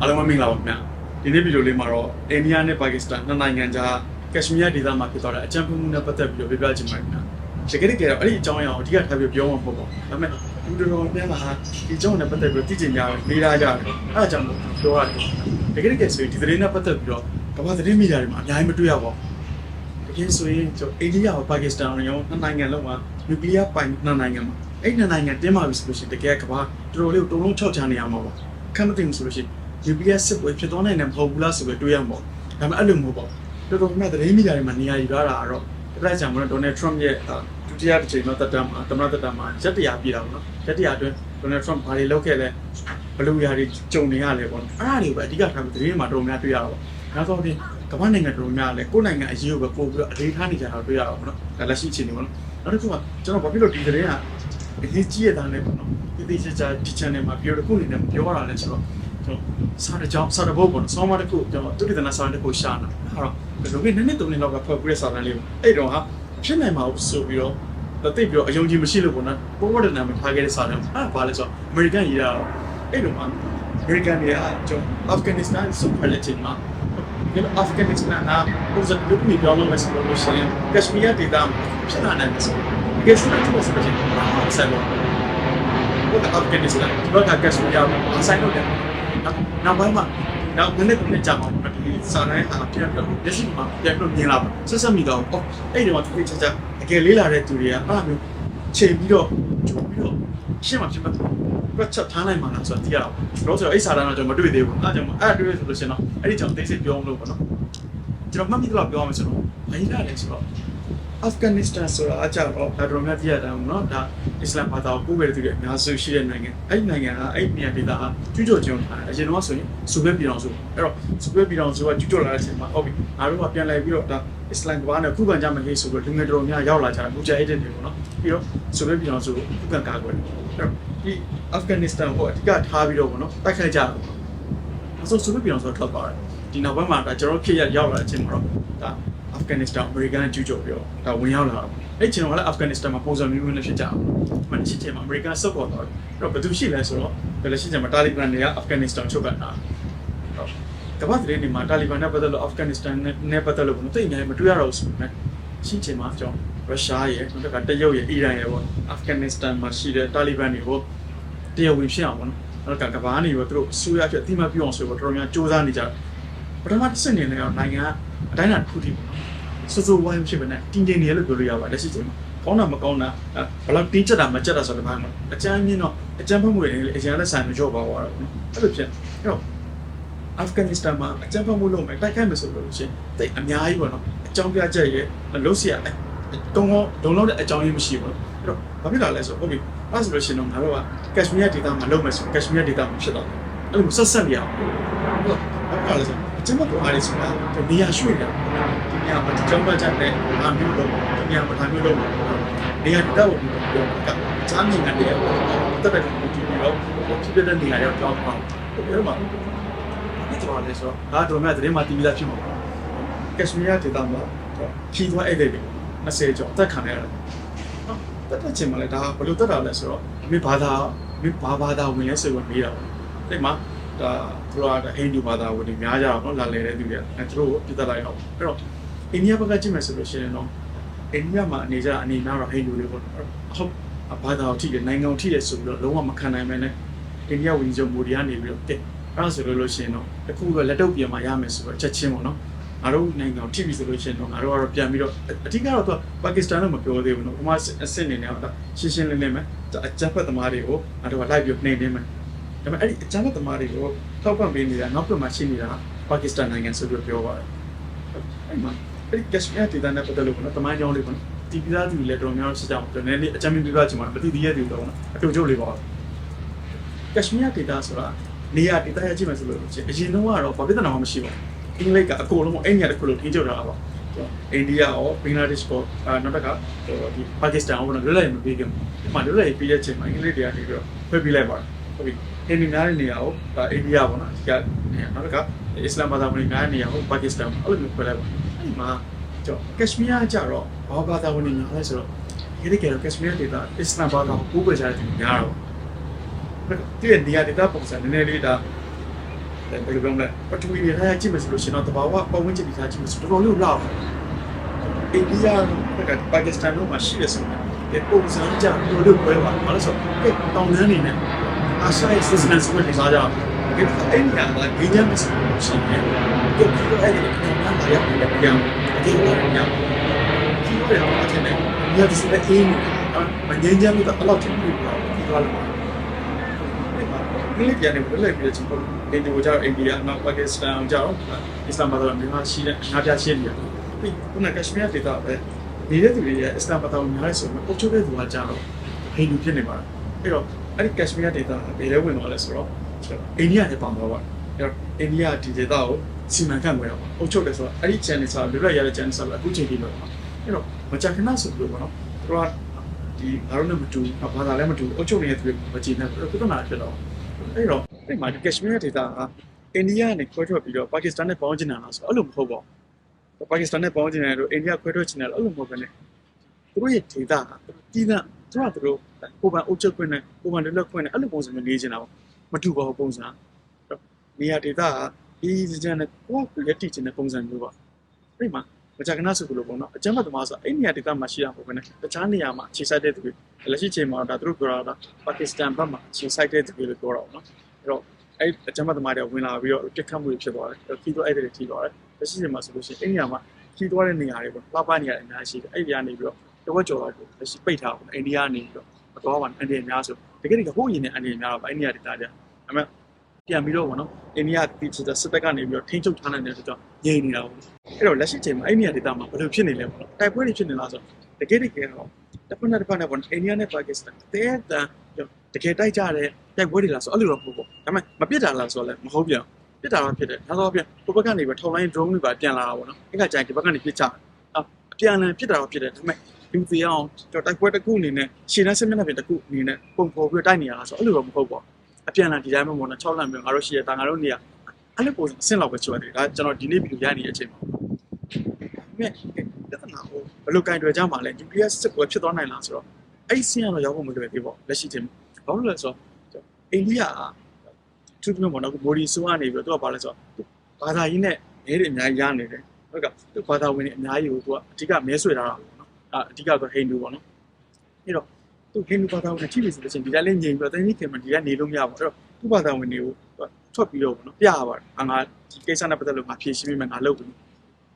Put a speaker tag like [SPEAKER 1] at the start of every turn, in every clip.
[SPEAKER 1] အားလုံးပဲမင်္ဂလာပါခင်ဗျာဒီနေ့ဗီဒီယိုလေးမှာတော့အိန္ဒိယနဲ့ပါကစ္စတန်နှစ်နိုင်ငံကြားကက်ရှမီးယားဒေသမှာဖြစ်သွားတဲ့အကြမ်းဖက်မှုနဲ့ပတ်သက်ပြီးတော့ပြောပြချင်ပါတယ်ခင်ဗျာတကယ်တကယ်တော့အဲ့ဒီအကြောင်းအရာကိုအဓိကထားပြီးပြောမှာမဟုတ်ပါဘူးဒါပေမဲ့ဒီလိုတော့ပြန်လာဒီအကြောင်းနဲ့ပတ်သက်ပြီးတော့သိချင်ကြတယ်နေရာကြတယ်အဲ့ဒါကြောင့်မို့ပြောရတယ်တကယ်တကယ်ဆိုရင်ဒီသတင်းနဲ့ပတ်သက်ပြီးတော့ကမ္ဘာသတင်းမီဒီယာတွေမှာအများကြီးမတွေ့ရပါဘူးတကယ်ဆိုရင်ကျွန်တော်အိန္ဒိယနဲ့ပါကစ္စတန်ရောနှစ်နိုင်ငံလုံးမှာနျူကလ িয়ার ပိုင်နှစ်နိုင်ငံမှာအဲ့နှစ်နိုင်ငံတင်းမာပြီဆိုလို့ရှိရင်တကယ်ကမ္ဘာတော်တော်လေးကိုတုံးလုံးချောက်ချနေရမှာပါခက်မသိဘူးဆိုလို့ရှိရင် နျူကလ িয়ার စစ်ပွဲဖြစ်သွားနိုင်တယ်မဟုတ်ဘူးလားဆိုပြီးတွေးရမှာပေါ့ဒါပေမဲ့အဲ့လိုမဟုတ်ပါဘူးတော်တော်များများသတင်းမီဒီယာတွေမှာနေရာယူရတာကတော့ပြလိုက်ကြမှာဒေါ်နယ်ထရမ့်ရဲ့ဒုတိယတစ်ချိန်တော့တက်တမ်းမှာတမန်တက်တမ်းမှာရက်တရာပြည်တာပေါ့နော်ရက်တရာအတွင်းဒေါ်နယ်ထရမ့်ဘာတွေလုပ်ခဲ့လဲဘယ်လိုຢာတွေကြုံနေရလဲပေါ့နော်အဲ့ဒါတွေပဲအဓိကထားပြီးသတင်းမှာတော်တော်များတွေ့ရတာပေါ့နောက်ဆုံးတင်ကမ္ဘာနိုင်ငံတော်များလည်းကိုယ်နိုင်ငံအရေးကိုပဲပို့ပြီးတော့အလေးထားနေကြတာတွေ့ရတော့ပေါ့နော်ဒါလက်ရှိအခြေအနေပေါ့နော်နောက်တစ်ခုကကျွန်တော်ဘာဖြစ်လို့ဒီသတင်းကအရေးကြီးရတာလဲပေါ့နော်ဒီဒီချာချာဒီ channel မှာပြောတစ်ခုအနေနဲ့ပြောရတာလဲဆိုတော့ ကျွန်တော်စားတဲ့ကြောင်းစားတဲ့ဘုတ်ပေါ့နော်ဆောင်းမတစ်ခုကျွန်တော်သူတည်တဲ့စားတဲ့ခုရှာတာအဲ့တော့ဘယ်လိုလဲနည်းနည်းသုံးနေတော့ကဖွဲ့ပြီးစားတယ်လေးအဲ့တော့ဟာဖြစ်နိုင်မှာဆိုပြီးတော့တသိပြီးတော့အယုံကြည်မရှိလို့ပေါ့နော်ပိုးဝတ်တဲ့နာမည်ထားခဲ့တဲ့စားတယ်အဲ့ဘာလဲဆိုတော့ American ရေးတာတော့အဲ့တော့မှာ American တွေကကျွန်တော် Afghanistan စုဖက်တဲ့ချိန်မှာဒီအာဖဂန်နစ္စတန်ကပုံစံလူမျိုးပြောင်းလို့ဆိုလို့ရှိရင်ကက်ရှမီးယားဒေသဖြစ်လာနိုင်တယ်ဆိုကက်ရှမီးယားဒေသဆိုရင်ဘာဆက်လို့ဘုရားအာဖဂန်နစ္စတန်ဒီဘက်ကကက်ရှမီးယားကိုဆိုင်လို့တယ် နောက်ပိုင်းမှာနောက်နည်းနည်းပြန်ကြမှာပေါ့ဒီစာနိုင်အားပြန်ပြီးလက်ရှိမှာပြန်ပြီးမြင်လာပါဆက်ဆက်မိတော့အော်အဲ့ဒီမှာသူချာချာအကယ်လေးလာတဲ့သူတွေကအဲ့လိုမျိုးချိန်ပြီးတော့ကြိုပြီးတော့ရှင်းမှာဖြစ်မှာကချက်ထားနိုင်မှာလားဆိုတော့သိရတော့တော့ဆိုတော့အဲ့စာတန်းတော့ကျွန်တော်မတွေ့သေးဘူးအဲ့ကြောင့်အဲ့တွေ့ဆိုလို့ရှင်တော့အဲ့ဒီကြောင့်သိစိတ်ပြောမလို့ပေါ့နော်ကျွန်တော်မှတ်မိတော့ပြောရမယ်ဆိုတော့ဘာကြီးလာလဲဆိုတော့ အာဖဂန်နစ္စတန်ဆိုတာအကြောက်တော့ဒါတော်များပြရတာပေါ့နော်ဒါအစ္စလာမ်ဘာသာကိုကိုးကွယ်သူတွေအများစုရှိတဲ့နိုင်ငံအဲ့ဒီနိုင်ငံကအဲ့ဒီနေရာဒေသဟာကျူးကျော်ခြင်းထားတယ်အရင်တော့ဆိုရင်စူဘဲပြည်တော်စုအဲ့တော့စူဘဲပြည်တော်စုကကျူးကျော်လာတဲ့အချိန်မှာဟုတ်ပြီငါတို့ကပြန်လဲပြီးတော့ဒါအစ္စလာမ်ကဘာနဲ့ခုခံကြမယ်လေးဆိုတော့လူငယ်တော်များရောက်လာကြတယ်မူဂျာဟစ်တွေပေါ့နော်ပြီးတော့စူဘဲပြည်တော်စုကိုခုခံကာကွယ်တယ်အဲ့တော့ဒီအာဖဂန်နစ္စတန်ကိုအဓိကထားပြီးတော့ပေါ့နော်တိုက်ခိုက်ကြတယ်ပေါ့အဆိုစူဘဲပြည်တော်စုထွက်သွားတယ်ဒီနောက်ပိုင်းမှာဒါကျွန်တော်ခေတ်ရောက်လာတဲ့အချိန်မှာတော့ဒါ အာဖဂန်နစ္စတန်အမေရိကန်ကျူးကျော်ပြီးတော့ဒါဝင်ရောက်လာတာအဲ့ချိန်တော့လည်းအာဖဂန်နစ္စတန်မှာပုံစံမျိုးမျိုးနဲ့ဖြစ်ကြအောင်မှန်ရှိချိန်မှာအမေရိကန်ဆုတ်ခေါ်သွားတယ်အဲ့တော့ဘယ်သူရှိလဲဆိုတော့ဘယ်လိုရှိချိန်မှာတာလီဘန်တွေကအာဖဂန်နစ္စတန်ချုပ်ကတာကမ္ဘာသတင်းတွေမှာတာလီဘန်နဲ့ပတ်သက်လို့အာဖဂန်နစ္စတန်နဲ့ပတ်သက်လို့ဘယ်လိုသိနေမတွေ့ရတော့ဘူးဆိုပေမဲ့ရှိချိန်မှာကျွန်တော်ရုရှားရဲ့နောက်တစ်ခါတရုတ်ရဲ့အီရန်ရဲ့ပေါ့အာဖဂန်နစ္စတန်မှာရှိတဲ့တာလီဘန်တွေကိုတရားဝင်ဖြစ်အောင်ပေါ့နော်နောက်ကကမ္ဘာနေရောသူတို့အစိုးရဖြစ်အတိမတ်ပြုအောင်ဆိုတော့တော်တော်များစူးစမ်းနေကြတယ်ပထမတစ်ဆင့်နေလည်းနိုင်ငံက အတိုင်းအတာတစ်ခုထိပေါ့နော်စိုးစိုးဝိုင်းဖြစ်ပဲနဲ့တင်းတင်းနေရလို့ပြောလို့ရပါလက်ရှိချိန်မှာကောင်းတာမကောင်းတာဘယ်လောက်တင်းကျပ်တာမကျပ်တာဆိုတဲ့ဘာမှအကြမ်းမြင့်တော့အကြမ်းဖက်မှုတွေလည်းအရင်လက်ဆိုင်မကျော့ပါသွားတော့အဲ့လိုဖြစ်အဲ့တော့အာဖဂန်နစ္စတန်မှာအကြမ်းဖက်မှုလုပ်မယ်တိုက်ခိုက်မယ်ဆိုလို့ရှိရင်တိတ်အများကြီးပေါ့နော်အကြောင်းပြချက်ရဲ့လုံးစီရလဲတုံးတော့လုံလောက်တဲ့အကြောင်းရင်းမရှိဘူးအဲ့တော့ဘာဖြစ်လာလဲဆိုတော့ဟုတ်ပြီအဲ့ဆိုလို့ရှိရင်တော့ငါတို့ကကက်ရှ်မီးယားဒေသမှာလုပ်မယ်ဆိုကက်ရှ်မီးယားဒေသမှာဖြစ်တော့အဲ့လိုဆက်ဆက်နေရအောင်ဟုတ်ကဲ့အဲ့ဒါလည်း ကျမတို့အားရဆိုတာနေရာရွှေ့တာဒီနေရာမှာကြောင်းပတ်ချက်နဲ့အားမျိုးလုပ်ဒီနေရာမှာအားမျိုးလုပ်နေရာတော့ပြောကချမ်းနေတယ်တက်တဲ့ကိုကြည့်ပြီးတော့ဖြစ်ဖြစ်တဲ့နေရာရောက်ကြောင်းပါဘယ်မှာဒီတော့လဲဆိုတော့ဒါတော့မှသတင်းမှာတီးပြီးသားဖြစ်မှာကက်ရှမီးယားဒေသမှာခီးသွားအဲ့တဲ့20ကျော်တက်ခံရတယ်တက်တဲ့ချိန်မှာလည်းဒါဘယ်လိုတက်တာလဲဆိုတော့မိဘာသာမိဘာဘာသာဝင်လဲဆိုတော့မေးတာအဲ့မှာ ဒါသူတို့ကဟိန္ဒူဘာသာဝင်တွေများကြတော့နော်လာလေတဲ့သူတွေကအဲသူတို့ကိုပြတ်တက်လိုက်အောင်အဲ့တော့အိန္ဒိယဘက်ကကြည့်မယ်ဆိုလို့ရှိရင်တော့အိန္ဒိယမှာအနေကြအနေများတော့ဟိန္ဒူတွေပေါ့ဟုတ်ဘာသာကိုထိတယ်နိုင်ငံကိုထိတယ်ဆိုပြီးတော့လုံးဝမခံနိုင်မဲနဲ့အိန္ဒိယဝင်ချုပ်မိုဒီကနေပြီးတော့တက်အဲ့ဒါဆိုလို့ရှိရင်တော့တခုတော့လက်တော့ပြန်มาရမယ်ဆိုတော့ချက်ချင်းပေါ့နော်ငါတို့နိုင်ငံကိုထိပြီဆိုလို့ရှိရင်တော့ငါတို့ကတော့ပြန်ပြီးတော့အဓိကတော့သူကပါကစ္စတန်တော့မပြောသေးဘူးနော်ဥပမာအစ်စ်နေနေတော့ရှင်းရှင်းလင်းလင်းပဲအကြမ်းဖက်သမားတွေကိုငါတို့ကလိုက်ပြီးနှိမ်နေမယ် ဒါပေမဲ့အဲ့ဒီအကြမ်းဖက်သမားတွေကိုထောက်ပံ့ပေးနေတာနောက်ပြန်မှရှိနေတာပါကစ္စတန်နိုင်ငံဆိုပြီးပြောပါတယ်အဲ့မှာအဲ့ဒီကက်ရှမီးယားဒေသနဲ့ပတ်သက်လို့ကတော့တမိုင်းကြောင်းလေးပေါ့နော်ဒီပြည်သားသူတွေလည်းတော်တော်များများရှိကြအောင်တော်တော်လေးအကြမ်းပြပြချင်မှာမသိသေးတဲ့သူတော့အတူတူလေးပါကက်ရှမီးယားဒေသဆိုတာနေရာဒေသရကြည့်မယ်ဆိုလို့ရှိရင်အရင်တော့ကတော့ဘာပြဿနာမှမရှိပါဘူးအင်္ဂလိပ်ကအကုန်လုံးအဲ့ညတစ်ခုလုံးထိန်းချုပ်ထားတာပါအိန္ဒိယရောဘင်္ဂလားဒေ့ရှ်ရောအာနောက်တစ်ခါဒီပါကစ္စတန်ရောလွတ်လပ်ရေးမပေးခင်ဒီမှာလွတ်လပ်ရေးပေးတဲ့ချိန်မှာအင်္ဂလိပ်တွေကနေပြီးတော့ဖွဲ့ပေးလိုက်ပါတယ် ဟုတ်ပြီအင်ဒီနာရဲ့နေရာကိုဒါအိန္ဒိယပေါ့နော်ဒီကနေရာနောက်တစ်ခါအစ္စလာမ်ဘာသာဝင်များနေရာကိုပါကစ္စတန်အဲ့လိုမျိုးဖွဲ့လိုက်ပါအဲ့မှာကျော်ကက်ရှမီးယားကျတော့ဘာဘာသာဝင်တွေများလဲဆိုတော့ဒီကိကတော့ကက်ရှမီးယားဒေသအစ္စလာမ်ဘာသာကိုကိုးကွယ်ကြတဲ့သူများတော့ဒီနေရာဒေသပုံစံနည်းနည်းလေးဒါဘယ်လိုပြောမလဲပထဝီနေထားရကြည့်မယ်ဆိုလို့ရှိရင်တော့တဘာဝပတ်ဝန်းကျင်နေထားကြည့်မယ်ဆိုတော်တော်လေးလောက်အိန္ဒိယကပါကစ္စတန်တို့မှာရှိရဆိုတဲ့ပုံစံကြတို့တို့ပွဲပါဘာလို့ဆိုတော့တောင်တန်းနေနဲ့ အာရှရဲ့ system ဆိုတဲ့နေစားကြတယ်အိန္ဒိယကဂိမ်းရမယ်ဆိုလို့ရှိရင်ဒီလိုအဲ့ဒီတောင်တန်းလာရတယ်ပြန်အကျိုးရပြန်ဒီလိုရအောင်တဲ့နေရတဲ့စတဲ့အင်းမငင်းကြလို့တော့အဲ့လောက်ချင်ပြီးတော့ဒီသွားလို့ဒီလိုပြန်နေဘယ်လိုလဲချင်းပေါ့အိန္ဒိယကြောင့်အိန္ဒိယနောက်ပါကစ္စတန်ကြောင့်အစ္စလာမ်ဘာသာမြန်မာရှိတဲ့အများပြားရှိနေတယ်ပြီးခုနကရှမီးယားဒေသပဲနေတဲ့သူတွေရဲ့အစ္စလာမ်ဘာသာကိုများလဲဆိုတော့အုပ်ချုပ်တဲ့သူကကြတော့ဟိန္ဒူဖြစ်နေပါလားအဲ့တော့ အဲ့ဒီကရှမီးယားဒေသကဘယ်လဲဝင်သွားလဲဆိုတော့အိန္ဒိယနဲ့ပေါင်းသွားပါအဲ့တော့အိန္ဒိယဒီဒေသကိုစီမံခန့်ခွဲတော့အုပ်ချုပ်တယ်ဆိုတော့အဲ့ဒီ channel စာလွတ်လပ်ရတဲ့ channel စာအခုချိန်ထိလို့ပါအဲ့တော့မကြာခဏဆိုပြီးတော့ပေါ့နော်သူကဒီငါတို့နဲ့မတူဘာသာလည်းမတူအုပ်ချုပ်နေတဲ့သူတွေမကြည့်နဲ့ပြဿနာဖြစ်တော့အဲ့တော့အဲ့မှာဒီကရှမီးယားဒေသကအိန္ဒိယနဲ့ခွဲထွက်ပြီးတော့ပါကစ္စတန်နဲ့ပေါင်းချင်တာလားဆိုတော့အဲ့လိုမဟုတ်ပါဘူးပါကစ္စတန်နဲ့ပေါင်းချင်တယ်လို့အိန္ဒိယခွဲထွက်ချင်တယ်လို့အဲ့လိုမဟုတ်ဘဲနဲ့သူတို့ရဲ့ဒေသကတည်တဲ့ သူကသူတို့ကိုယ်ပိုင်အုပ်ချုပ်ခွင့်နဲ့ကိုယ်ပိုင်လွတ်လပ်ခွင့်နဲ့အဲ့လိုပုံစံမျိုးနေချင်တာပေါ့မတူပါဘူးပုံစံနေရာဒေသကဒီစကြံနဲ့ကိုယ်ကိုရည်တည်ချင်တဲ့ပုံစံမျိုးပါအဲ့မှာမကြာခဏဆိုလို့ပေါ့နော်အကျမ်းမသမားဆိုအဲ့နေရာဒေသမှာရှိတာပေါ့ဘဲနဲ့တခြားနေရာမှာခြေဆိုင်တဲ့သူတွေလက်ရှိချိန်မှာဒါသူတို့ပြောတာပါကစ္စတန်ဘက်မှာခြေဆိုင်တဲ့သူတွေလို့ပြောတာပေါ့နော်အဲ့တော့အဲ့အကျမ်းမသမားတွေဝင်လာပြီးတော့တက်ခတ်မှုတွေဖြစ်သွားတယ်ခီးတော့အဲ့တွေထိသွားတယ်လက်ရှိချိန်မှာဆိုလို့ရှိရင်အဲ့နေရာမှာခီးသွားတဲ့နေရာတွေပေါ့လှပနေရာတွေအများကြီးရှိတယ်အဲ့ဒီကနေပြီးတော့ တဝက်ကျော်လောက်ကိုလက်ရှိပိတ်ထားအောင်အိန္ဒိယနေပြီးတော့မတော်ပါနဲ့အန်ဒီအများဆိုတကယ်တကယ်ဟိုးရင်နဲ့အန်ဒီအများတော့အဲ့နေရာဒေသကြအမေပြန်ပြီးတော့ဗောနော်အိန္ဒိယတီချစ်တဲ့စစ်တပ်ကနေပြီးတော့ထိန်းချုပ်ထားနိုင်တဲ့အတွက်ကြောင့်ငြိမ်နေတာပေါ့အဲ့တော့လက်ရှိချိန်မှာအဲ့နေရာဒေသမှာဘယ်လိုဖြစ်နေလဲပေါ့နော်တိုက်ပွဲတွေဖြစ်နေလားဆိုတော့တကယ်တကယ်တော့တစ်ဖက်နဲ့တစ်ဖက်နဲ့ပေါ့အိန္ဒိယနဲ့ပါကစ္စတန်တဲတန်တကယ်တိုက်ကြတဲ့တိုက်ပွဲတွေလားဆိုအဲ့လိုတော့မဟုတ်ဘူးဒါပေမဲ့မပြစ်တာလားဆိုတော့လည်းမဟုတ်ပြန်ပြစ်တာတော့ဖြစ်တယ်ဒါဆိုပြန်ဟိုဘက်ကနေပဲထောက်လိုင်း drone တွေပါပြန်လာတာပေါ့နော်အဲ့ကကြိုင်ဒီဘက်ကနေပြစ်ချအပြန်လည်ပြစ်တာတော့ဖြစ်တယ်ဒါပေမဲ့ လူသေးအောင်ကျွန်တော်တိုက်ပွဲတစ်ခုအနေနဲ့ရှင်းတဲ့စစ်မျက်နှာပြင်တစ်ခုအနေနဲ့ပုံဖော်ပြီးတိုက်နေရတာဆိုအဲ့လိုတော့မဟုတ်ပါဘူးအပြန်လာဒီတိုင်းမှာပေါ့နော်6လမ်းမျိုးငါတို့ရှိရတာငါတို့နေရအဲ့လိုပုံစံလောက်ပဲချွတ်တယ်ဒါကျွန်တော်ဒီနေ့ဗီဒီယိုရနေတဲ့အချိန်မှာမြဲပြဿနာကိုဘယ်လိုကင်တွယ်ကြမှာလဲ GPS စစ်ပွဲဖြစ်သွားနိုင်လားဆိုတော့အဲ့ဆင်းရတော့ရောက်ဖို့မလွယ်သေးပါဘူးလက်ရှိချိန်မှာဘာလို့လဲဆိုတော့အိန္ဒိယကသူတို့ပေါ့နော်မိုဒီဆိုကနေပြီးတော့သူကဘာလဲဆိုတော့ဘာသာရေးနဲ့နေတွေအများကြီးရနေတယ်ဟုတ်ကဲ့သူဘာသာဝင်တွေအများကြီးကိုသူကအဓိကမဲဆွဲထားတာပေါ့နော် အအဓိကတော့ဟိန္ဒူပေါ့နော်အဲ့တော့သူဟိန္ဒူဘာသာဝင်တွေထိပြီဆိုလို့ရှိရင်ဒီတိုင်းလေးငြိမ်ပြီးတော့တင်းကြီးခင်မဒီကနေလို့မရဘူးအဲ့တော့သူ့ဘာသာဝင်တွေကိုထွက်ပြီးတော့ပေါ့နော်ပြရပါတယ်ငါဒီကိစ္စနဲ့ပတ်သက်လို့ငါဖြေရှင်းပေးမယ်ငါလုပ်ပြီ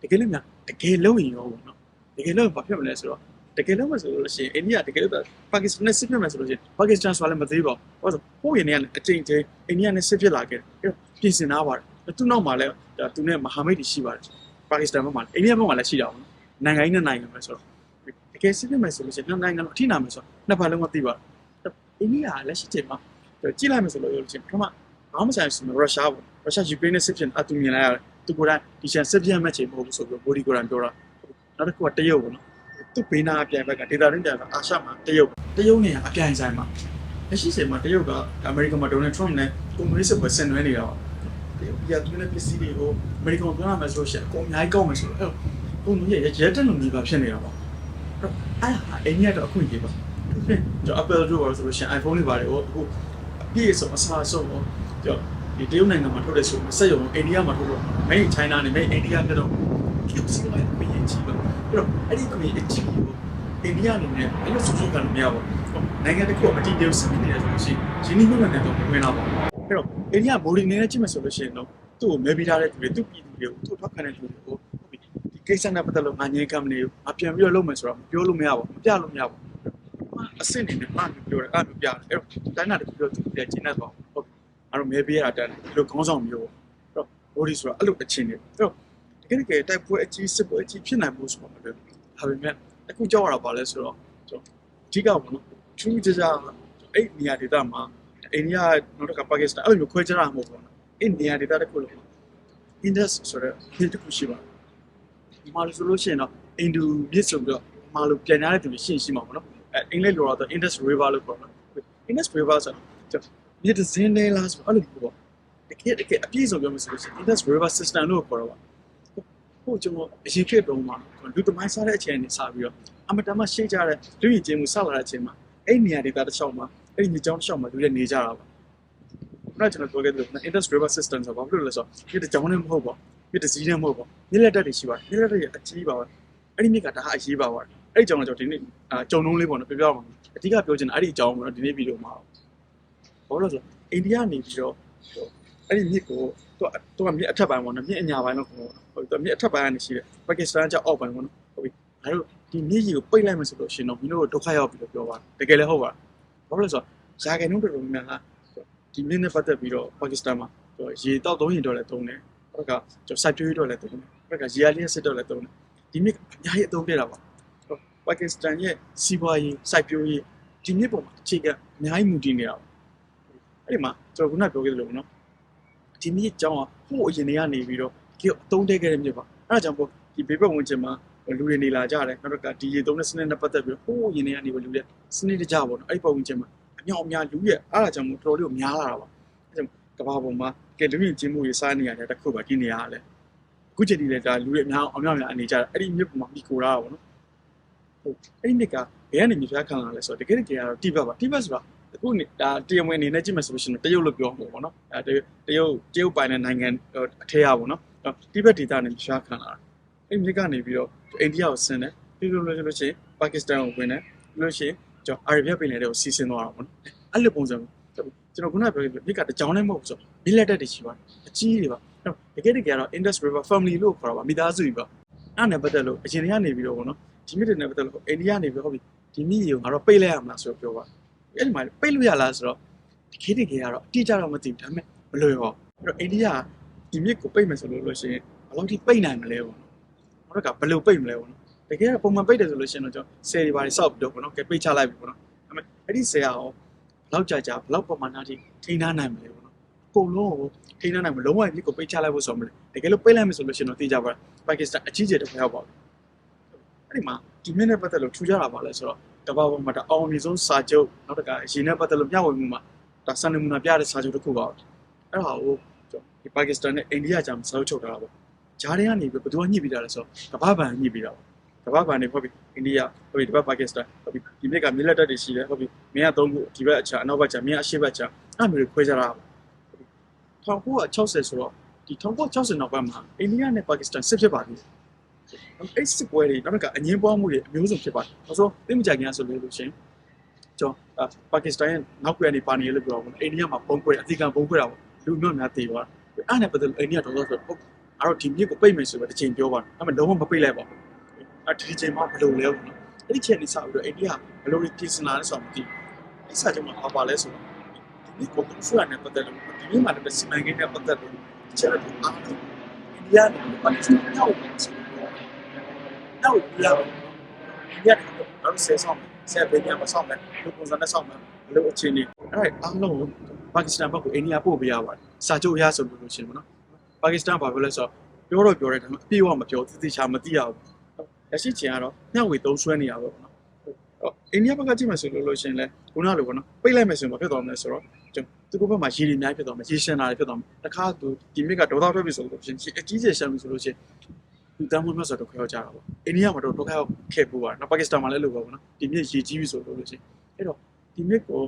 [SPEAKER 1] တကယ်လို့များတကယ်လုံးရင်ရောပေါ့နော်တကယ်လို့ဘာဖြစ်မလဲဆိုတော့တကယ်လို့မဆိုလို့ရှိရင်အိန္ဒိယတကယ်လို့ပါကစ္စတန်နဲ့စစ်ဖြစ်မယ်ဆိုလို့ရှိရင်ပါကစ္စတန်ဆိုတာလည်းမသေးပါဘူးဘာလို့ဟိုးရင်နေကအချိန်ချင်းအိန္ဒိယနဲ့စစ်ဖြစ်လာခဲ့တယ်ပြင်ဆင်ထားပါတယ်သူ့နောက်မှာလည်းသူနဲ့မဟာမိတ်တွေရှိပါတယ်ပါကစ္စတန်ဘက်မှာအိန္ဒိယဘက်မှာလည်းရှိတာပေါ့နိုင်ငံကြီးနဲ့နိုင်ငံပဲဆိုတော့တ ကယ်စစ်ဖြစ်မယ်ဆိုလို့ရှိရင်နှစ်နိုင်ငံတော့အထိနာမယ်ဆိုတော့နှစ်ဖက်လုံးမသိပါဘူးအိန္ဒိယကလက်ရှိချိန်မှာကြည့်လိုက်မယ်ဆိုလို့ရှိရင်ပထမဘာမှမဆိုင်ဘူးရုရှားပေါ့ရုရှားယူကရိန်းနဲ့စစ်ဖြစ်အတူမြင်လိုက်ရတယ်သူကိုယ်တိုင်ဒီချန်စစ်ဖြစ်မဲ့ချိန်မဟုတ်ဘူးဆိုပြီးဘော်ဒီကိုယ်တိုင်ပြောတာနောက်တစ်ခုကတရုတ်ပေါ့နော်သူ့ဘေးနာအပြိုင်ဘက်ကဒေတာရင်းပြန်ကအာရှမှာတရုတ်တရုတ်နေအပြိုင်ဆိုင်မှာလက်ရှိချိန်မှာတရုတ်ကအမေရိကန်မှာဒေါ်နယ်ထရမ့်နဲ့ကွန်မြူနစ်စစ်ပွဲဆင်နွှဲနေတာပါတရုတ်ပြည်သူနဲ့ပစ္စည်းတွေကိုအမေရိကန်ပြောရမယ်ဆိုလို့ရှိရင်အကုန်အများကြီးကောက်မယ်ဆိုတော့အဲ့ပုံမြင်ရရဲတက်လို့နေပါဖြစ်နေတာပါအဲ့ တော့အဲ့ဟာအိန္ဒိယတော့အခုကြီးပါကျွန်တော် Apple တို့ပါဆိုလို့ရှိရင် iPhone တွေပါတယ်ဟိုအခုအပြည့်စုံအစားဆုံးဟိုကျွန်တော်ဒီတရုတ်နိုင်ငံမှာထုတ်တဲ့ဆိုစက်ရုံအိန္ဒိယမှာထုတ်တော့ made in China နဲ့ made in India ပြတော့ဒီစီလိုက်မရင်ချီပါအဲ့တော့အဲ့ဒီကွန်အချီကိုအိန္ဒိယအနေနဲ့အဲ့လိုဆိုဆိုကလည်းမရပါဘူးနိုင်ငံတစ်ခုအတီးတေးစနစ်နေတယ်ဆိုလို့ရှိရင်ရင်းနှီးမြှုပ်နှံတဲ့တော့ဝင်လာပါအဲ့တော့အိန္ဒိယဘော်ဒီနေနဲ့ကြည့်မယ်ဆိုလို့ရှိရင်တော့သူ့ကိုမဲပေးထားတဲ့သူတွေသူ့ပြည်သူတွေကိုသူ့ထောက်ခံတဲ့သူတွေကိုဟုတ်ပြီဒီ ကိစ္စနဲ့ပတ်သက်လို့ငါငင်းကမ်းမနေဘူးငါပြန်ပြီးတော့လုပ်မယ်ဆိုတော့ပြောလို့မရပါဘူးမပြလို့မရပါဘူးအဆင့်နေနဲ့မှပြောတယ်အဲ့လိုပြတယ်အဲ့တော့တိုင်းနာတခုပြောသူပြန်ကျင်းနေသွားဟုတ်အဲ့တော့မဲပေးရတာဒီလိုခေါင်းဆောင်မျိုးအဲ့တော့ဘော်ဒီဆိုတာအဲ့လိုအချင်းနေအဲ့တော့တကယ်တကယ်တိုက်ပွဲအကြီးစစ်ပွဲအကြီးဖြစ်နိုင်မှုဆိုတာမပြောဒါပေမဲ့အခုကြောက်ရတာပါလဲဆိုတော့ကျွန်တော်အဓိကပေါ့နော်ထူးခြားခြားအဲ့နေရာဒေသမှာအိန္ဒိယနောက်တစ်ခါပါကစ္စတန်အဲ့လိုမျိုးခွဲခြားတာမဟုတ်ဘူးနော်အဲ့နေရာဒေသတစ်ခုလုံး Indus ဆိုတဲ့ hill တစ်ခုရှိပါတယ် ဒီမှာဆိုလို့ရှိရင်တော့အင်ဒူမြစ်ဆိုပြီးတော့ဒီမှာလို့ပြန်ရတဲ့သူရှင်းရှိမှာပေါ့နော်အဲအင်္ဂလိပ်လိုတော့ Indus River လို့ခေါ်တာ Indus River ဆိုတော့မြစ်တစ်စင်းလေးလားဆိုအဲ့လိုပေါ့တကယ်တကယ်အပြည့်စုံပြောမှဆိုလို့ရှိရင် Indus River System လို့ခေါ်တော့ပါဟိုကျွန်တော်အရင်ခေတ်တုန်းမှာလူသမိုင်းစားတဲ့အချိန်နဲ့စပြီးတော့အမတမရှေ့ကြတဲ့လူကြီးချင်းမှုဆက်လာတဲ့အချိန်မှာအဲ့နေရာဒေသတစ်လျှောက်မှာအဲ့ဒီမြေကြောင်းတစ်လျှောက်မှာလူတွေနေကြတာပါခုနကကျွန်တော်ပြောခဲ့သလို Indus River System ဆိုတော့ဘာဖြစ်လို့လဲဆိုတော့ဒီတစ်ကြောင်းနဲ့မဟုတ်ပါဘူး ဒီတစ်စီးနဲ့မဟုတ်ပါဘူးမြစ်လက်တက်တွေရှိပါတယ်မြစ်လက်တက်ရဲ့အကြီးပါပါအဲ့ဒီမြစ်ကဒါအရေးပါပါတယ်အဲ့ဒီကြောင်းတော့ကျွန်တော်ဒီနေ့အာကြုံလုံးလေးပေါ့နော်ပြောပြပါမယ်အဓိကပြောချင်တာအဲ့ဒီအကြောင်းပေါ့နော်ဒီနေ့ဗီဒီယိုမှာဘာလို့လဲဆိုတော့အိန္ဒိယနေပြီးတော့အဲ့ဒီမြစ်ကိုသူကသူကမြစ်အထက်ပိုင်းပေါ့နော်မြစ်အညာပိုင်းလို့ခေါ်ပေါ့နော်ဟုတ်သူကမြစ်အထက်ပိုင်းကနေရှိတယ်ပါကစ္စတန်ကအောက်ပိုင်းပေါ့နော်ဟုတ်ပြီငါတို့ဒီမြစ်ကြီးကိုပိတ်လိုက်မယ်ဆိုလို့ရှင်တော့မင်းတို့ဒုက္ခရောက်ပြီလို့ပြောပါတယ်တကယ်လည်းဟုတ်ပါဘာလို့လဲဆိုတော့ဇာကန်နုတော်တော်များများဒီမြင့်နဲ့ပတ်သက်ပြီးတော့ပါကစ္စတန်မှာရေတောက်သုံးရင်တော့လည်းသုံးတယ်။ ဟုတ်ကဲ့ကျွန်တော်စိုက်ပျိုးရေးတော့လည်းသုံးတယ်။ဟုတ်ကဲ့ရေအားလျက်စစ်တော့လည်းသုံးတယ်။ဒီမြစ်အများကြီးအသုံးပြတာပါ။ပါကစ္စတန်ရဲ့စီးပွားရေးစိုက်ပျိုးရေးဒီမြစ်ပေါ်မှာအခြေခံအများကြီးမူတည်နေတာပါ။အဲ့ဒီမှာကျွန်တော်ခုနပြောခဲ့သလိုပေါ့နော်။ဒီမြစ်ကြောင်းကဟိုအရင်တွေကနေပြီးတော့ဒီအသုံးတဲခဲ့တဲ့မြစ်ပါ။အဲ့ဒါကြောင့်ပေါ့ဒီဘေးပတ်ဝန်းကျင်မှာလူတွေနေလာကြတယ်။နောက်တော့ဒီရေသုံးတဲ့စနစ်နဲ့ပတ်သက်ပြီးတော့ဟိုအရင်တွေကနေပြီးလူတွေစနစ်တကျပေါ့နော်။အဲ့ဒီပတ်ဝန်းကျင်မှာအမြောက်အများလူရဲ့အဲ့ဒါကြောင့်မို့တော်တော်လေးကိုများလာတာပါ။အဲ့ဒါကဘာပေါ်မှာ ကဲလူရင်ချင်းမှုရေးစားနေရတယ်တစ်ခုပါဒီနေရာကလည်းအခုချိန်ဒီလည်းဒါလူတွေအများအများများအနေကြတယ်အဲ့ဒီမြစ်ပေါ်မှာမိကိုရာပါဘောနော်ဟုတ်အဲ့ဒီမြစ်ကဘယ်ကနေမြစ်ဖျားခံလာလဲဆိုတော့တကယ်တကယ်ကတော့တိဘက်ပါတိဘက်ဆိုတာအခုနေဒါတရုတ်ဝင်အနေနဲ့ကြည့်မယ်ဆိုလို့ရှိရင်တရုတ်လို့ပြောမှာပေါ့နော်အဲတရုတ်တရုတ်ပိုင်တဲ့နိုင်ငံအထက်ရပါဘောနော်တိဘက်ဒေသနဲ့မြစ်ဖျားခံလာအဲ့ဒီမြစ်ကနေပြီးတော့အိန္ဒိယကိုဆင်းတယ်ပြီးလို့လို့လို့ရှိရင်ပါကစ္စတန်ကိုဝင်တယ်ပြီးလို့ရှိရင်ကျွန်တော်အာရဗီးယားပင်လယ်တွေကိုစီးဆင်းသွားတာပေါ့နော်အဲ့လိုပုံစံ ကျွန်တော်ခုနပြောခဲ့မြစ်ကတကြောင်နဲ့မဟုတ်ဘူးဆိုမီလက်တက်တွေရှိပါတယ်အကြီးတွေပါတကယ်တကယ်တော့ Indus River Family လို့ခေါ်တာပါမိသားစုကြီးပါအဲ့နဲ့ပတ်သက်လို့အရင်ကနေပြီးတော့ပေါ့နော်ဒီမြစ်တွေနဲ့ပတ်သက်လို့အိန္ဒိယနေပြီးဟုတ်ပြီဒီမြစ်ကြီးကိုငါတို့ပိတ်လိုက်ရမလားဆိုတော့ပြောပါအဲ့ဒီမှာပိတ်လို့ရလားဆိုတော့တကယ်တကယ်ကတော့အတိအကျတော့မသိဘူးဒါပေမဲ့မလွယ်ပါဘူးအဲ့တော့အိန္ဒိယဒီမြစ်ကိုပိတ်မယ်ဆိုလို့လို့ရှိရင်ဘယ်လောက်ထိပိတ်နိုင်မလဲပေါ့နော်ဟုတ်ကဲ့ဘယ်လိုပိတ်မလဲပေါ့နော်တကယ်ကပုံမှန်ပိတ်တယ်ဆိုလို့ရှိရင်တော့ကျွန်တော်ဆယ်တွေပါစောက်ပြီးတော့ပေါ့နော်ကဲပိတ်ချလိုက်ပြီပေါ့နော်ဒါပေမဲ့အဲ့ဒီဆယ်အောင်ဘယ် လောက်ကြာကြာဘယ်လောက်ပမာဏထိထိန်းထားနိုင်မလဲပေါ့နော်အကုန်လုံးကိုထိန်းထားနိုင်မလုံးဝမြစ်ကိုပိတ်ချလိုက်ဖို့ဆိုမလဲတကယ်လို့ပိတ်လိုက်မယ်ဆိုလို့ရှိရင်တော့သိကြပါပါကစ္စတန်အကြီးကျယ်တစ်ခါရောက်ပါဘူးအဲ့ဒီမှာဒီမြစ်နဲ့ပတ်သက်လို့ထူကြတာပါလဲဆိုတော့တဘာပေါ်မှာတအောင်အမြင့်ဆုံးစာချုပ်နောက်တစ်ခါရေနဲ့ပတ်သက်လို့မျှဝေမှုမှာဒါစံနမူနာပြတဲ့စာချုပ်တစ်ခုပါအဲ့ဒါကိုဒီပါကစ္စတန်နဲ့အိန္ဒိယကြားမှာစာချုပ်ချုပ်ထားတာပေါ့ဂျားတွေကနေပြီးဘယ်သူကညှိပြီးတာလဲဆိုတော့ကမ္ဘာဘဏ်ညှိပြီးတာပေါ့ ကမ္ဘာဘဏ်နေဟုတ်ပြီအိန္ဒိယဟုတ်ပြီဒီဘက်ပါကစ္စတန်ဟုတ်ပြီဒီမြစ်ကမြစ်လက်တက်တွေရှိတယ်ဟုတ်ပြီမင်းကသုံးခုဒီဘက်အချာအနောက်ဘက်ချာမင်းကအရှေ့ဘက်ချာအဲ့မျိုးတွေခွဲကြတာပေါ့1960ဆိုတော့ဒီ1960နောက်ပိုင်းမှာအိန္ဒိယနဲ့ပါကစ္စတန်စစ်ဖြစ်ပါပြီအဲ့စစ်ပွဲတွေနောက်တစ်ခါအငင်းပွားမှုတွေအမျိုးစုံဖြစ်ပါတယ်။ဒါဆိုသိမကြခင်ဆိုလို့လို့ရှင်ကျွန်တော်ပါကစ္စတန်ရဲ့နောက်ကွယ်နေပါနေလို့ပြောတာပေါ့။အိန္ဒိယမှာပုံကွယ်အတိကပုံကွယ်တာပေါ့။လူမျိုးများတည်သွား။အဲ့နဲ့ပတ်သက်လို့အိန္ဒိယတော်တော်ဆိုတော့ဟုတ်အဲ့တော့ဒီမြစ်ကိုပိတ်မယ်ဆိုတော့တစ်ချိန်ပြောပါ။ဒါပေမဲ့လုံးဝမပိတ်လိုက်ပါဘူး။ အဲ့ဒီချိန်မှာဘယ်လိုလဲပေါ့နော်။အဲ့ဒီချိန်နေစပြီးတော့အိန္ဒိယဘယ်လိုပြင်ဆင်လာလဲဆိုတော့မသိဘူး။အဲ့စာချုပ်မှာပါပါလဲဆိုတော့ဒီမြစ်ကိုသူ့ရနဲ့ပတ်သက်လို့ဒီမြစ်မှာလည်းစီမံကိန်းနဲ့ပတ်သက်လို့ချက်တော့အားလုံးအိန္ဒိယနဲ့ပါကစ္စတန်ရောက်နေတယ်နောက်ပြရအောင်။ညက်တော့ဆယ်ဆောင်ဆယ်ဘယ်ညမှာဆောင်မယ်လူပုံစံနဲ့ဆောင်မယ်ဘလို့အခြေအနေအဲ့ဒါအားလုံးကိုပါကစ္စတန်ဘက်ကိုအိန္ဒိယပို့ပေးရပါတယ်။စာချုပ်အရဆိုလို့လို့ရှင်ပေါ့နော်။ပါကစ္စတန်ဘာပြောလဲဆိုတော့ပြောတော့ပြောတယ်ဒါပေမဲ့အပြည့်အဝမပြောသိသိချာမသိရဘူး။ လက်ရှိချိန်ကတော့ညဝေသုံးဆွဲနေရပါပေါ့နော်။အော်အိန္ဒိယဘက်ကကြည့်မယ်ဆိုလို့လို့ရှင်လဲခုနလိုပေါ့နော်။ပိတ်လိုက်မယ်ဆိုရင်ဘာဖြစ်သွားမလဲဆိုတော့သူတို့ဘက်မှာရေတွေအများကြီးဖြစ်သွားမယ်ရေရှမ်းတာတွေဖြစ်သွားမယ်။တခါသူဒီမြစ်ကဒေါသထွက်ပြီဆိုလို့ရှင်အကြီးကျယ်ရှမ်းပြီဆိုလို့ရှင်လူတန်းမှုမျိုးဆိုတော့ခရောက်ကြတာပေါ့အိန္ဒိယမှာတော့ဒုက္ခရောက်ခဲ့ပူပါနော်ပါကစ္စတန်မှာလည်းလိုပါပေါ့နော်ဒီမြစ်ရေကြီးပြီဆိုလို့လို့ချင်းအဲ့တော့ဒီမြစ်ကို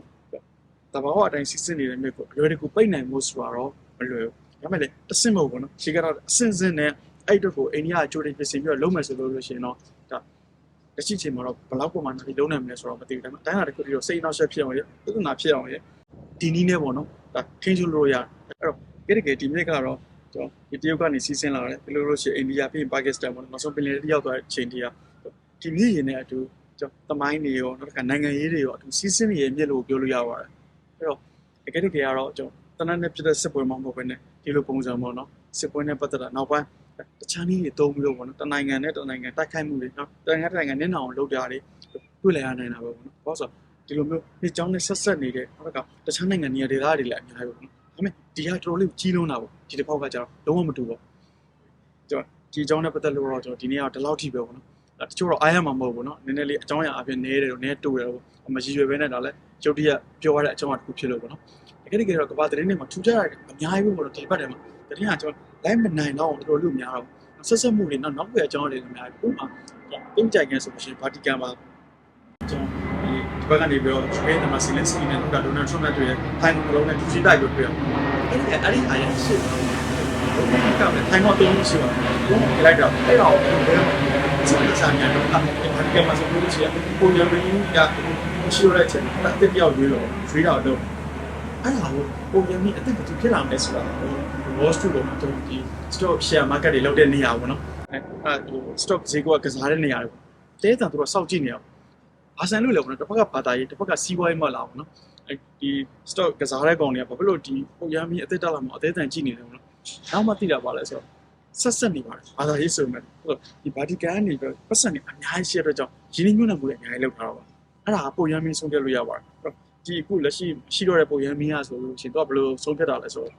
[SPEAKER 1] တဘာဝအတိုင်းစစ်စစ်နေတဲ့မြစ်ကိုအလွယ်တကူပိတ်နိုင်မှုဆိုတော့မလွယ်ဘူးဒါမဲ့လေတဆင့်မဟုတ်ဘူးနော်ရှေ့ကတော့အစင်စင်နဲ့ အဲ့တော့ကိုအိန္ဒိယအကျိုးတွေပြင်ဆင်ပြီးတော့လုံးမယ်ဆိုလို့လို့ရှိရင်တော့ဒါလက်ရှိချိန်မှာတော့ဘယ်လောက်ပုံမှန်တွေလုံးနိုင်မလဲဆိုတော့မသိဘူးဒါပေမဲ့အတိုင်းအတာတစ်ခုတည်းတော့စိတ်နောက်ဆက်ဖြစ်အောင်ရပြဿနာဖြစ်အောင်ရဒီနည်းနဲ့ပေါ့နော်ဒါထင်းချလို့ရအဲ့တော့ကြည့်ကြဒီမြစ်ကတော့ကျွန်တော်ဒီတရုတ်ကနေစီးဆင်းလာတယ်ဘယ်လိုလို့ရှိရင်အိန္ဒိယပြီးရင်ပါကစ္စတန်ပေါ့နောက်ဆုံးပင်လယ်တရောက်သွားတဲ့အချိန်တည်းကဒီမြစ်ရင်နဲ့အတူကျွန်တော်သမိုင်းတွေရောနောက်တစ်ခါနိုင်ငံရေးတွေရောအတူစီးဆင်းနေရမြစ်လို့ပြောလို့ရပါတယ်အဲ့တော့တကယ်တကယ်ကတော့ကျွန်တော်တနက်နဲ့ပြတဲ့စစ်ပွဲမှမဟုတ်ဘဲနဲ့ဒီလိုပုံစံပေါ့နော်စစ်ပွဲနဲ့ပတ်သက်တာနောက်ပိုင်း တခြားနည်းတွေသုံးပြီးတော့ပေါ့နော်တနိုင်ငံနဲ့တနိုင်ငံတိုက်ခိုက်မှုတွေနော်တနိုင်ငံတနိုင်ငံနဲ့နောင်လုပ်ကြတယ်တွေ့လည်ရနိုင်တာပဲပေါ့နော်ဘာလို့ဆိုဒီလိုမျိုးဒီကြောင်းနဲ့ဆက်ဆက်နေတဲ့နောက်ကတခြားနိုင်ငံနေရာဒေသတွေလည်းအများကြီးပေါ့နော်ဒါပေမဲ့ဒီဟာတော်တော်လေးကြီးလုံးတာပေါ့ဒီတစ်ခေါက်ကကျတော့လုံးဝမတူပါဘူးကျွန်တော်ဒီအကြောင်းနဲ့ပတ်သက်လို့တော့ကျွန်တော်ဒီနေ့ကဒီလောက်ထိပဲပေါ့နော်တချို့တော့အားရမှာမဟုတ်ဘူးเนาะနည်းနည်းလေးအကြောင်းအရာအပြင်နဲတယ်တော့နည်းတူတယ်တော့မရည်ရွယ်ပဲနဲ့ဒါလည်းကျုပ်တည်းကပြောရတဲ့အကြောင်းအရာတစ်ခုဖြစ်လို့ပေါ့နော်တကယ်တကယ်တော့ကမ္ဘာသတင်းတွေမှာထူးခြားတဲ့အများကြီးပဲပေါ့နော်ဒီဘက်ထဲမှာသတင်းကကျွန်တော် live မနိုင်တော့တော်တော်လို့များတော့ဆက်ဆက်မှုတွေနော်နောက်ွယ်အကြောင်းတွေလည်းအများကြီးဥပမာပြင်ကြိုင်ကန်ဆိုလို့ရှိရင်ဗာတီကန်မှာကျွန်တော်ဒီဘဘက်ကနေပြီးတော့ကျွေးတယ်မှာစီလင်စကီနဲ့တော့ဒေါနယ်ထရမ့်နဲ့တွေ့ရထိုင်ကုန်လုံးနဲ့ဒူစီတိုက်ပြီးတွေ့ရအဲ့ဒီအဲ့ဒီအားရရှိတယ်ကမဲ့ထိုင်ကုန်တုံးရှိပါဘူးလိုက်တော့အဲ့တော့ဘယ်မှာစတဲ့ဆာမြန်တော့အဲ့ဒီကမှဆိုလို့ရှိရင်ပုံရမင်းရရှိရတဲ့ချက်တက်ပြောက်ရွေးတော့ရွေးတော့တော့အဲ့ဒါကိုပုံရမင်းအသက်တူဖြစ်လာမယ်ဆိုတာ Wall Street ကိုတော့ဒီ stock share market တွေလောက်တဲ့နေရာပေါ့နော်အဲ့အဲ့ဟို stock ဈေးကကစားတဲ့နေရာတွေတဲတန်သူတို့စောင့်ကြည့်နေအောင်အာဆန်လို့လည်းပေါ့နော်တစ်ဖက်ကဘာသာရေးတစ်ဖက်ကစီးပွားရေးမှလာပေါ့နော်အဲ့ဒီ stock ကစားတဲ့ကောင်တွေကဘာဖြစ်လို့ဒီပုံရမင်းအသက်တက်လာမှာအသေးတန်ကြည့်နေတယ်ပေါ့နော်နောက်မှသိတာပါလဲဆိုတော့ဆက်ဆက်နေပါတယ်ဘာသာရေးဆိုမဲ့ဟုတ်ဒီ Vatican ကနေပြီးပတ်စံနေအများကြီးရှိတဲ့အတွက်ကြောင့်ရင်းနှီးမြှုပ်နှံမှုတွေအများကြီးလုပ်ထားတော့ပါအဲ့ဒါကပုံရမင်းဆုံးဖြတ်လို့ရပါတယ်အဲ့တော့ဒီအခုလက်ရှိရှိတော့တဲ့ပုံရမင်းရဆိုလို့ရှိရင်တော့ဘယ်လိုဆုံးဖြတ်တာလဲဆိုတော့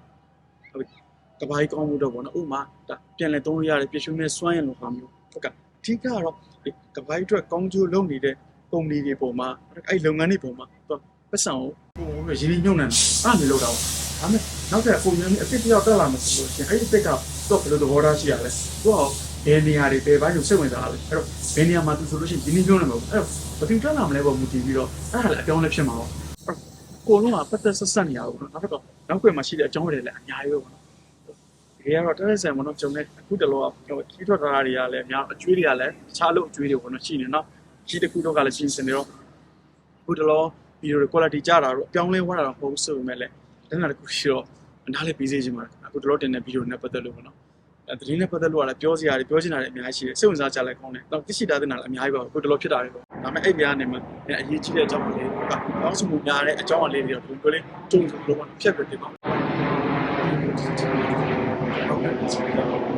[SPEAKER 1] ကဘာကြီးကောင်းမှုတော့ပေါ့နော်ဥပမာဒါပြန်လဲသုံးလို့ရတယ်ပြည့်စုံတဲ့စွမ်းရည်လိုဟာမျိုးဟုတ်ကဲ့အဓိကတော့ဒီကဘာကြီးအတွက်ကောင်းကျိုးလုပ်နေတဲ့ကုမ္ပဏီတွေပုံမှာအဲ့လုပ်ငန်းတွေပုံမှာတော့ပတ်စံကိုပုံပြီးရင်းနှီးမြှုပ်နှံတာအဲ့လိုလုပ်တာပေါ့ဒါပေမဲ့နောက်တဲ့ပုံရင်းအစ်စ်တယောက်တက်လာမှဆိုလို့ရှိရင်အဲ့ဒီတစ်ကတော့ဘယ်လိုသဘောထားရှိရလဲသူကဘယ်နေရာတွေဘယ်ဘိုင်းကိုစိတ်ဝင်စားလဲအဲ့တော့ဘယ်နေရာမှာသူဆိုလို့ရှိရင်ရင်းနှီးမြှုပ်နှံမှာပေါ့အဲ့တော့ဘယ်သူတက်လာမလဲပေါ့မူတည်ပြီးတော့အဲ့ဒါလည်းအပြောင်းလဲဖြစ်မှာပေါ့ကိုလုံးကပတ်သက်ဆက်ဆက်နေရအောင်နော်နောက်တော့နောက်ွယ်မှာရှိတဲ့အကြောင်းတွေလည်းအများကြီးပဲပေါ့ ဒီကတော့တက်ဆန်မနော်ကျွန်တော်အခုတလောဟိုကြီးထွက်ထားတာတွေကလည်းအများအကျွေးတွေကလည်းတခြားလို့အကျွေးတွေပေါ့နော်ရှိနေနော်ကြီးတစ်ခုတော့ကလည်းပြင်စင်နေတော့အခုတလောဗီဒီယိုတွေ quality ကြတာတော့အပြောင်းလဲသွားတာတော့မဟုတ်ဆိုပေမဲ့လည်းတန်းတာတစ်ခုရှိတော့အနားလေးပြီးစေချင်ပါတယ်အခုတလောတင်တဲ့ဗီဒီယိုနဲ့ပတ်သက်လို့ပေါ့နော်အဲသတင်းနဲ့ပတ်သက်လို့ကလည်းပြောစရာတွေပြောချင်တာတွေအများကြီးရှိတယ်စိတ်ဝင်စားကြလဲကောင်းတယ်တော့သိရှိတာတင်တာလည်းအများကြီးပါအခုတလောဖြစ်တာတွေပေါ့ဒါပေမဲ့အဲ့ပြားနေမှာအရေးကြီးတဲ့အကြောင်းကလေးဟုတ်ကဲ့ကောင်းစုမှုများတဲ့အကြောင်းအလေးတွေတော့ဒီလိုလေးတုံ့ဆိုလို့ဖြတ်ပြတယ်ပါ Okay, let's go.